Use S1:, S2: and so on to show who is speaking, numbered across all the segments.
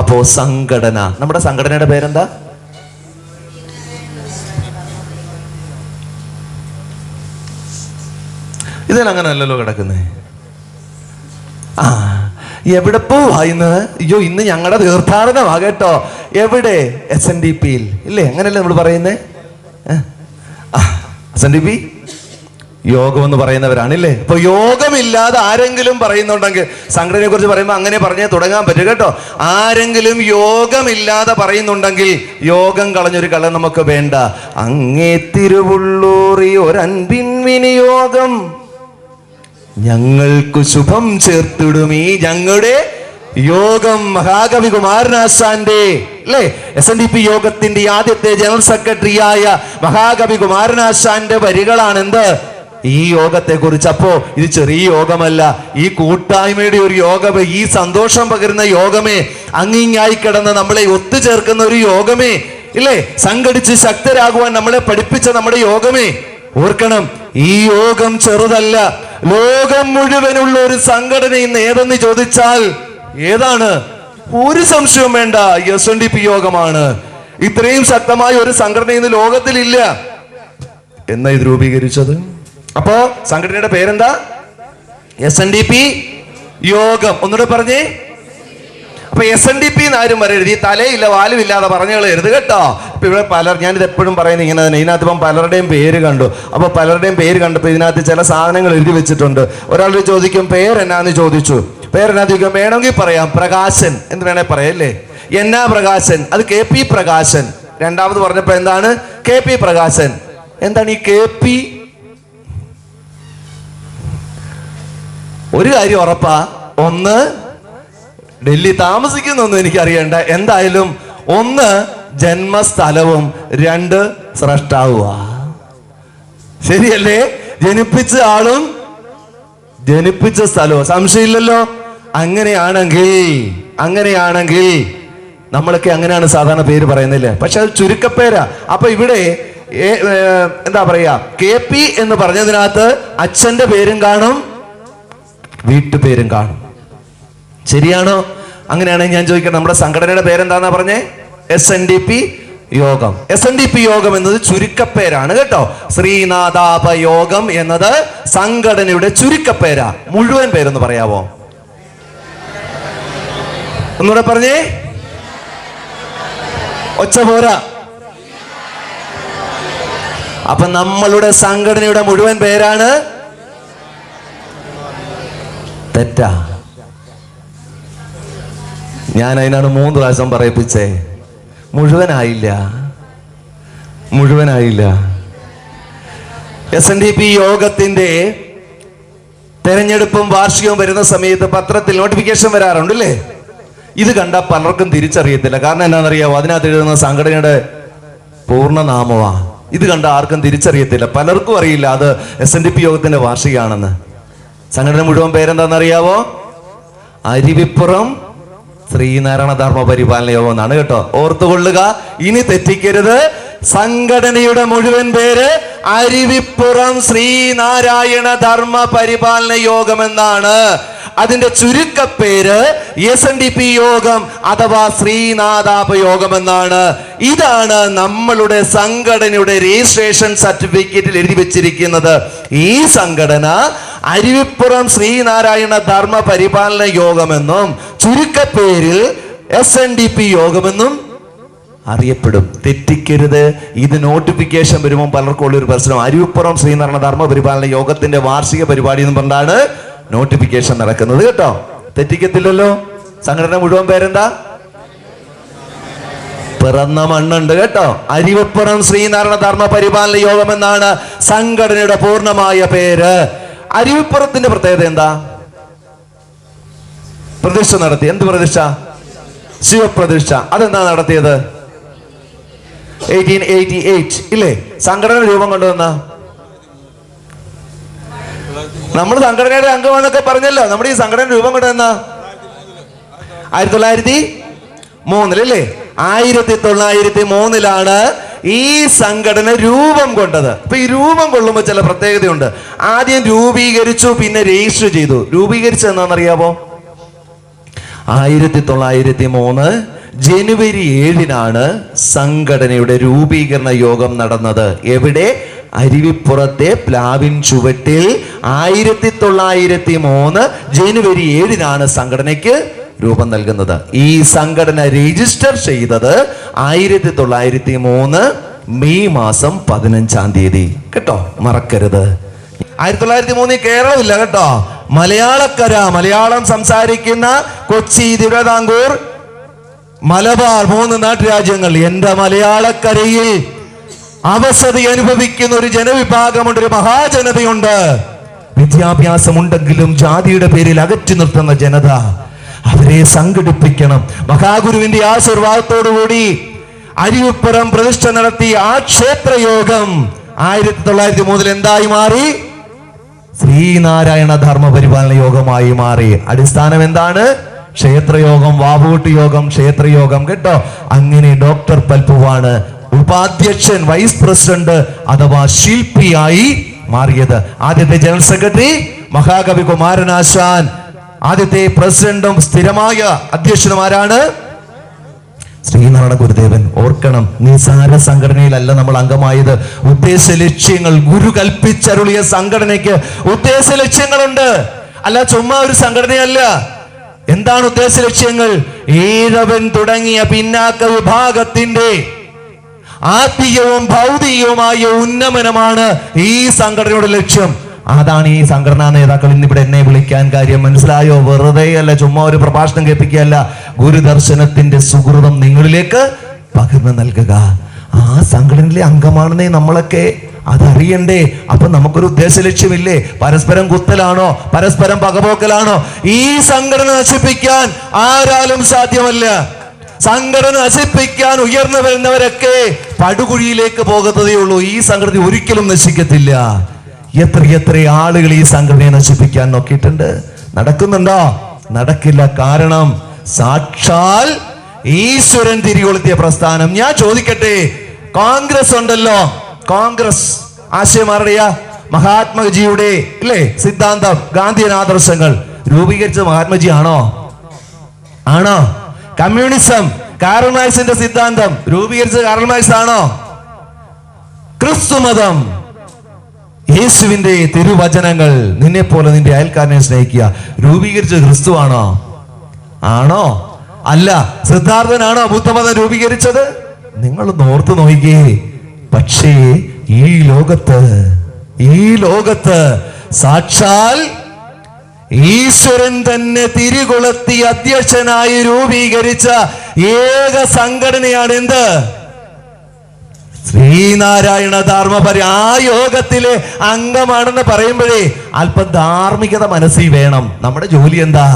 S1: അപ്പോ സംഘടന. നമ്മുടെ സംഘടനയുടെ പേരെന്താ? ഇതിലങ്ങനെ അല്ലല്ലോ കിടക്കുന്നേ. ആ എവിടെ പോവാ അയ്യോ ഇന്ന് ഞങ്ങളുടെ തീർത്ഥാടനമാ കേട്ടോ. എവിടെ? എസ് എൻ ഡി പിയിൽ ഇല്ലേ? അങ്ങനെയല്ലേ നമ്മൾ പറയുന്നേ? എസ് എൻ ഡി പി യോഗം എന്ന് പറയുന്നവരാണില്ലേ? ഇപ്പൊ യോഗമില്ലാതെ ആരെങ്കിലും പറയുന്നുണ്ടെങ്കിൽ സംഘടനയെ കുറിച്ച് പറയുമ്പോൾ അങ്ങനെ പറഞ്ഞേ തുടങ്ങാൻ പറ്റും കേട്ടോ. ആരെങ്കിലും യോഗമില്ലാതെ പറയുന്നുണ്ടെങ്കിൽ യോഗം കളഞ്ഞൊരു കള നമുക്ക് വേണ്ട. അങ്ങേ തിരുവുള്ളൂറി ഒരൻപിൻ വിനിയോഗം. ഞങ്ങൾക്ക് ശുഭം ചേർത്തിടും ഈ ഞങ്ങളുടെ യോഗം മഹാകവി കുമാരനാശാന്റെ അല്ലേ? എസ് എൻ ഡി പി യോഗത്തിന്റെ ആദ്യത്തെ ജനറൽ സെക്രട്ടറിയായ മഹാകവി കുമാരനാശാന്റെ വരികളാണ് എന്ത് ഈ യോഗത്തെ കുറിച്ച് അപ്പോ ഇത് ചെറിയ യോഗമല്ല. ഈ കൂട്ടായ്മയുടെ ഒരു യോഗമേ ഈ സന്തോഷം പകരുന്ന യോഗമേ അങ്ങിങ്ങായി കിടന്ന് നമ്മളെ ഒത്തുചേർക്കുന്ന ഒരു യോഗമേ ഇല്ലേ? സംഘടിച്ച് ശക്തരാകുവാൻ നമ്മളെ പഠിപ്പിച്ച നമ്മുടെ യോഗമേ. ഓർക്കണം ഈ യോഗം ചെറുതല്ല. ലോകം മുഴുവനുള്ള ഒരു സംഘടന ഇന്ന് ഏതെന്ന് ചോദിച്ചാൽ ഏതാണ്? ഒരു സംശയവും വേണ്ട. എസ് എൻ ഡി പി യോഗമാണ്. ഇത്രയും ശക്തമായ ഒരു സംഘടന ഇന്ന് ലോകത്തിലില്ല. എന്നാ ഇത് രൂപീകരിച്ചത്? അപ്പോ സംഘടനയുടെ പേരെന്താ? എസ് എൻ ഡി പി യോഗം. ഒന്നുകൂടെ പറഞ്ഞേ. അപ്പൊ എസ് എൻ ഡി പി ആരും പറയരുത്. ഈ തലയില്ല വാലും ഇല്ലാതെ പറഞ്ഞു കളയരുത് കേട്ടോ. ഇപ്പൊ ഇവിടെ പലർ ഞാനിത് എപ്പോഴും പറയുന്നത് ഇങ്ങനെ തന്നെ. ഇതിനകത്ത് ഇപ്പം പലരുടെയും പേര് കണ്ടു. അപ്പൊ പലരുടെയും പേര് കണ്ടപ്പോൾ ഇതിനകത്ത് ചില സാധനങ്ങൾ എഴുതി വെച്ചിട്ടുണ്ട്. ഒരാൾ ചോദിക്കും പേരെന്നാന്ന്? ചോദിച്ചു. ചോദിക്കും വേണമെങ്കിൽ പറയാം. പ്രകാശൻ എന്ന് വേണേ പറയല്ലേ എന്നാ പ്രകാശൻ അത് കെ പി പ്രകാശൻ. രണ്ടാമത് പറഞ്ഞപ്പോ എന്താണ്? K P Prakashan. എന്താണ് ഈ കെ പി? ഒരു കാര്യം ഉറപ്പാ ഒന്ന് ഡൽഹി താമസിക്കുന്നൊന്നും എനിക്കറിയണ്ട. എന്തായാലും ഒന്ന് ജന്മസ്ഥലവും രണ്ട് സ്രഷ്ടാവുക. ശരിയല്ലേ? ജനിപ്പിച്ച ആളും ജനിപ്പിച്ച സ്ഥലവും. സംശയമില്ലല്ലോ? അങ്ങനെയാണെങ്കിൽ അങ്ങനെയാണെങ്കിൽ നമ്മളൊക്കെ അങ്ങനെയാണ് സാധാരണ പേര് പറയുന്നില്ലേ പക്ഷെ അത് ചുരുക്കപ്പേരാ. അപ്പൊ ഇവിടെ എന്താ പറയാ കെ പി എന്ന് പറഞ്ഞതിനകത്ത് അച്ഛന്റെ പേരും കാണും വീട്ടുപേരും കാണും. ശരിയാണോ? അങ്ങനെയാണെങ്കിൽ ഞാൻ ചോദിക്കട്ടെ നമ്മുടെ സംഘടനയുടെ പേരെന്താന്നാ പറഞ്ഞേ? എസ് എൻ ഡി പി യോഗം. എസ് എൻ ഡി പി യോഗം എന്നത് ചുരുക്കപ്പേരാണ് കേട്ടോ. ശ്രീനാഥാപ യോഗം എന്നത് സംഘടനയുടെ ചുരുക്കപ്പേരാ. മുഴുവൻ പേരൊന്ന് പറയാവോ? ഒന്നുകൂടെ പറഞ്ഞേ. ഒച്ച പോരാ. അപ്പൊ നമ്മളുടെ സംഘടനയുടെ മുഴുവൻ പേരാണ് തെറ്റാ. ഞാൻ അതിനാണ് മൂന്ന് പ്രാവശ്യം പറയിപ്പിച്ചേ. മുഴുവനായില്ല. മുഴുവനായില്ല. എസ് എൻ ഡി പി യോഗത്തിന്റെ തെരഞ്ഞെടുപ്പും വാർഷികവും വരുന്ന സമയത്ത് പത്രത്തിൽ നോട്ടിഫിക്കേഷൻ വരാറുണ്ട് അല്ലേ ഇത് കണ്ട പലർക്കും തിരിച്ചറിയത്തില്ല. കാരണം എന്താണെന്നറിയാമോ അതിനകത്ത് എഴുതുന്ന സംഘടനയുടെ പൂർണനാമമാ ഇത് കണ്ട ആർക്കും തിരിച്ചറിയത്തില്ല. പലർക്കും അറിയില്ല അത് എസ് എൻ ഡി പി യോഗത്തിന്റെ വാർഷികമാണെന്ന്. സംഘടന മുഴുവൻ പേരെന്താണെന്നറിയാവോ? അരുവിപ്പുറം ശ്രീനാരായണ ധർമ്മ പരിപാലന യോഗം എന്നാണ് കേട്ടോ. ഓർത്തുകൊള്ളുക ഇനി തെറ്റിക്കരുത്. സംഘടനയുടെ മുഴുവൻ പേര് അരുവിപ്പുറം ശ്രീനാരായണ ധർമ്മ പരിപാലന യോഗം എന്നാണ്. അതിന്റെ ചുരുക്കപ്പേര് എസ് എൻ ഡി പി യോഗം അഥവാ ശ്രീനാഥാപ യോഗം എന്നാണ് ഇതാണ് നമ്മളുടെ സംഘടനയുടെ രജിസ്ട്രേഷൻ സർട്ടിഫിക്കറ്റിൽ എഴുതി വെച്ചിരിക്കുന്നത്. ഈ സംഘടന അരുവിപ്പുറം ശ്രീനാരായണ ധർമ്മ പരിപാലന യോഗമെന്നും ചുരുക്കപ്പേരിൽ എസ് എൻ ഡി പി യോഗമെന്നും അറിയപ്പെടും. തെറ്റിക്കരുത്. ഇത് നോട്ടിഫിക്കേഷൻ വരുമ്പോൾ പലർക്കും ഉള്ളൊരു പ്രശ്നം. അരുവിപ്പുറം ശ്രീനാരായണ ധർമ്മ പരിപാലന യോഗത്തിന്റെ വാർഷിക പരിപാടി എന്ന് പറഞ്ഞാണ് നോട്ടിഫിക്കേഷൻ നടക്കുന്നത് കേട്ടോ. തെറ്റിക്കത്തില്ലല്ലോ. സംഘടന മുഴുവൻ പേരെന്താ? പിറന്ന മണ്ണുണ്ട് കേട്ടോ. അരിവപ്പുറം ശ്രീനാരായണ ധർമ്മ പരിപാലന യോഗം എന്നാണ് സംഘടനയുടെ പൂർണമായ പേര്. അരിവപ്പുറത്തിന്റെ പ്രത്യേകത എന്താ? പ്രതിഷ്ഠ നടത്തി. എന്ത് പ്രതിഷ്ഠ? ശിവപ്രതിഷ്ഠ. അതെന്താ നടത്തിയത്? എയ്റ്റീൻ എയ്റ്റി എയ്റ്റ് ഇല്ലേ? സംഘടന രൂപം കൊണ്ടുവന്ന നമ്മൾ സംഘടനയുടെ അംഗമാണെന്നൊക്കെ പറഞ്ഞല്ലോ. നമ്മുടെ ഈ സംഘടന രൂപം കൊണ്ടെന്നാ ആയിരത്തി തൊള്ളായിരത്തി മൂന്നിലല്ലേ ആയിരത്തി തൊള്ളായിരത്തി മൂന്നിലാണ് ഈ സംഘടന രൂപം കൊണ്ടത്. അപ്പൊ ഈ രൂപം കൊള്ളുമ്പോൾ ചില പ്രത്യേകതയുണ്ട്. ആദ്യം രൂപീകരിച്ചു പിന്നെ രജിസ്റ്റർ ചെയ്തു. രൂപീകരിച്ചു എന്താണെന്നറിയാമോ ആയിരത്തി തൊള്ളായിരത്തി മൂന്ന് ജനുവരി ഏഴിനാണ് സംഘടനയുടെ രൂപീകരണ യോഗം നടന്നത്. എവിടെ? അരുവിപ്പുറത്തെ പ്ലാവിൻ ചുവട്ടിൽ ആയിരത്തി തൊള്ളായിരത്തി മൂന്ന് ജനുവരി ഏഴിനാണ് സംഘടനയ്ക്ക് രൂപം നൽകുന്നത്. ഈ സംഘടന രജിസ്റ്റർ ചെയ്തത് ആയിരത്തി തൊള്ളായിരത്തി മൂന്ന് മെയ് മാസം പതിനഞ്ചാം തീയതി. കേട്ടോ? മറക്കരുത്. ആയിരത്തി തൊള്ളായിരത്തി മൂന്നിൽ കേരളമില്ല കേട്ടോ? മലയാളക്കര മലയാളം സംസാരിക്കുന്ന കൊച്ചി തിരുവിതാംകൂർ മലബാർ മൂന്ന് നാട്ടുരാജ്യങ്ങൾ. എന്റെ മലയാളക്കരയിൽ അവസതി അനുഭവിക്കുന്ന ഒരു ജനവിഭാഗമുണ്ട് ഒരു മഹാജനതയുണ്ട്. വിദ്യാഭ്യാസമുണ്ടെങ്കിലും ജാതിയുടെ പേരിൽ അകറ്റി നിർത്തുന്ന ജനത അവരെ സംഘടിപ്പിക്കണം. മഹാഗുരുവിന്റെ ആശീർവാദത്തോടുകൂടി അരിയുപ്പുറം പ്രതിഷ്ഠ നടത്തി ആ ക്ഷേത്രയോഗം ആയിരത്തി തൊള്ളായിരത്തി മൂന്നിൽ എന്തായി മാറി? ശ്രീനാരായണ ധർമ്മ പരിപാലന യോഗമായി മാറി. അടിസ്ഥാനം എന്താണ്? ക്ഷേത്രയോഗം വാവൂട്ട് യോഗം ക്ഷേത്രയോഗം കേട്ടോ. അങ്ങനെ ഡോക്ടർ പൽപ്പുവാണ് ഉപാധ്യക്ഷൻ വൈസ് പ്രസിഡന്റ് അഥവാ ശില്പിയായി മാറിയത്. ആദ്യത്തെ ജനറൽ സെക്രട്ടറി മഹാകവി കുമാരനാശാൻ. ആദ്യത്തെ പ്രസിഡന്റും സ്ഥിരമായ അധ്യക്ഷനുമാരാണ് ശ്രീനാരായണ ഗുരുദേവൻ. ഓർക്കണം നിസാര സംഘടനയിലല്ല നമ്മൾ അംഗമായത്. ഉദ്ദേശ ലക്ഷ്യങ്ങൾ ഗുരു കൽപ്പിച്ചരുളിയ സംഘടനയ്ക്ക് ഉദ്ദേശ ലക്ഷ്യങ്ങളുണ്ട്. അല്ല ചുമ്മാ ഒരു സംഘടനയല്ല. എന്താണ് ഉദ്ദേശ ലക്ഷ്യങ്ങൾ? ഈഴവൻ തുടങ്ങിയ പിന്നാക്ക വിഭാഗത്തിന്റെ ആത്മീയവും ഭൗതികവുമായ ഉന്നമനമാണ് ഈ സംഘടനയുടെ ലക്ഷ്യം. അതാണ് ഈ സംഘടനാ നേതാക്കൾ ഇന്നിവിടെ എന്നെ വിളിക്കാൻ കാര്യം. മനസ്സിലായോ? വെറുതെ അല്ല ചുമ്മാ ഒരു പ്രഭാഷണം കേൾപ്പിക്കുകയല്ല. ഗുരുദർശനത്തിന്റെ സുഹൃതം നിങ്ങളിലേക്ക് പകർന്നു നൽകുക. ആ സംഘടനയിലെ അംഗമാണെന്നേ നമ്മളൊക്കെ അതറിയണ്ടേ. അപ്പൊ നമുക്കൊരു ഉദ്ദേശ ലക്ഷ്യമില്ലേ? പരസ്പരം കുത്തലാണോ? പരസ്പരം പകപോക്കലാണോ? ഈ സംഘടന നശിപ്പിക്കാൻ ആരാലും സാധ്യമല്ല. സംഘടന നശിപ്പിക്കാൻ ഉയർന്നു വരുന്നവരൊക്കെ പടുകുഴിയിലേക്ക് പോകത്തതേ ഉള്ളൂ. ഈ സംഘടന ഒരിക്കലും നശിക്കത്തില്ല. എത്ര എത്ര ആളുകൾ ഈ സംഘടനയെ നശിപ്പിക്കാൻ നോക്കിയിട്ടുണ്ട്? നടക്കുന്നുണ്ടോ? നടക്കില്ല. കാരണം സാക്ഷാൽ ഈശ്വരൻ തിരികൊളുത്തിയ പ്രസ്ഥാനം. ഞാൻ ചോദിക്കട്ടെ കോൺഗ്രസ് ഉണ്ടല്ലോ? കോൺഗ്രസ് ആശയം അറിയ മഹാത്മജിയുടെ ഇല്ലേ? സിദ്ധാന്തം ഗാന്ധിയൻ ആദർശങ്ങൾ. രൂപീകരിച്ച മഹാത്മജി ആണോ? ആണോ? കമ്മ്യൂണിസം കാറൽ മാർക്സിന്റെ സിദ്ധാന്തം രൂപീകരിച്ചത് കാറൽ മാർക്സ് ആണോ ക്രിസ്തുമതം. യേശുവിന്റെ തിരുവചനങ്ങൾ നിന്നെ പോലെ നിന്റെ അയൽക്കാരനെ സ്നേഹിക്കുക. രൂപീകരിച്ചത് ക്രിസ്തു ആണോ? ആണോ അല്ല സിദ്ധാർത്ഥനാണോ ബുദ്ധമതം രൂപീകരിച്ചത്? നിങ്ങൾ ഓർത്തു നോക്കിയേ. പക്ഷേ ഈ ലോകത്ത് ഈ ലോകത്ത് സാക്ഷാൽ ഈശ്വരൻ തന്നെ തിരികൊളുത്തി അധ്യക്ഷനായി രൂപീകരിച്ച ഏക സംഘടനയാണ് എന്ത്? ശ്രീനാരായണ ധർമ്മപരി ആ യോഗത്തിലെ അംഗമാണെന്ന് പറയുമ്പോഴേ അല്പം ധാർമ്മികത മനസ്സിൽ വേണം. നമ്മുടെ ജോലി എന്താ?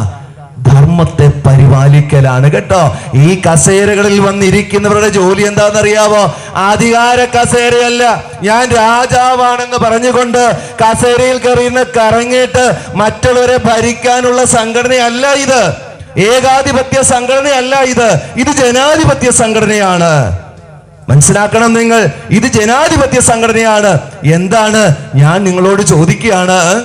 S1: ധർമ്മത്തെ പരിപാലിക്കലാണ് കേട്ടോ. ഈ കസേരകളിൽ വന്നിരിക്കുന്നവരുടെ ജോലി എന്താണെന്നറിയാവോ? അധികാര കസേരയല്ല. ഞാൻ രാജാവാണെന്ന് പറഞ്ഞുകൊണ്ട് കസേരയിൽ കയറിയുന്ന കറങ്ങിയിട്ട് മറ്റുള്ളവരെ ഭരിക്കാനുള്ള സംഘടനയല്ല ഇത്. ഏകാധിപത്യ സംഘടനയല്ല ഇത്. ഇത് ജനാധിപത്യ സംഘടനയാണ്. മനസ്സിലാക്കണം നിങ്ങൾ. ഇത് ജനാധിപത്യ സംഘടനയാണ്. എന്താണ്? ഞാൻ നിങ്ങളോട് ചോദിക്കുകയാണ്.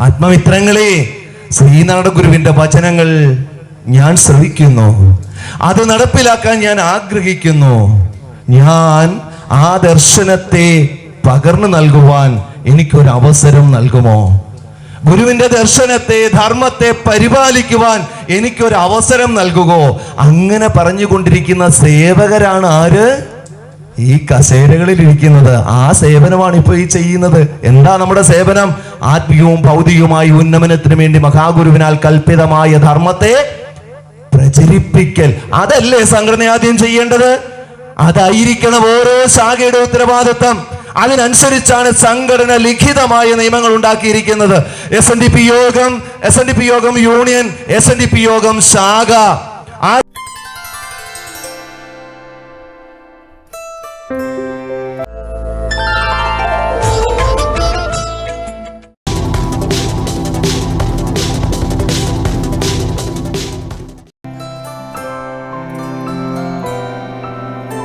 S1: ആത്മമിത്രങ്ങളെ ശ്രീനാരായണ ഗുരുവിന്റെ വചനങ്ങൾ ഞാൻ ശ്രവിക്കുന്നു. അത് നടപ്പിലാക്കാൻ ഞാൻ ആഗ്രഹിക്കുന്നു. ഞാൻ ആ ദർശനത്തെ പകർന്നു നൽകുവാൻ എനിക്കൊരു അവസരം നൽകുമോ? ഗുരുവിന്റെ ദർശനത്തെ ധർമ്മത്തെ പരിപാലിക്കുവാൻ എനിക്കൊരു അവസരം നൽകുകോ? അങ്ങനെ പറഞ്ഞുകൊണ്ടിരിക്കുന്ന സേവകരാണ് ആര്? ഈ കസേരകളിൽ ഇരിക്കുന്നത് ആ സേവനമാണ് ഇപ്പൊ ഈ ചെയ്യുന്നത്. എന്താ നമ്മുടെ സേവനം? ആത്മീയവും ഭൗതികവുമായ ഉന്നമനത്തിന് വേണ്ടി മഹാഗുരുവിനാൽ കൽപ്പിതമായ ധർമ്മത്തെ പ്രചരിപ്പിക്കൽ. അതല്ലേ സംഘടന ആദ്യം ചെയ്യേണ്ടത്? അതായിരിക്കണം ഓരോ ശാഖയുടെ ഉത്തരവാദിത്വം അതിനനുസരിച്ചാണ് സംഘടന ലിഖിതമായ നിയമങ്ങൾ ഉണ്ടാക്കിയിരിക്കുന്നത്. എസ് എൻ ഡി പി യോഗം എസ് എൻ ഡി പി യോഗം union S N D P യോഗം ശാഖ. ആ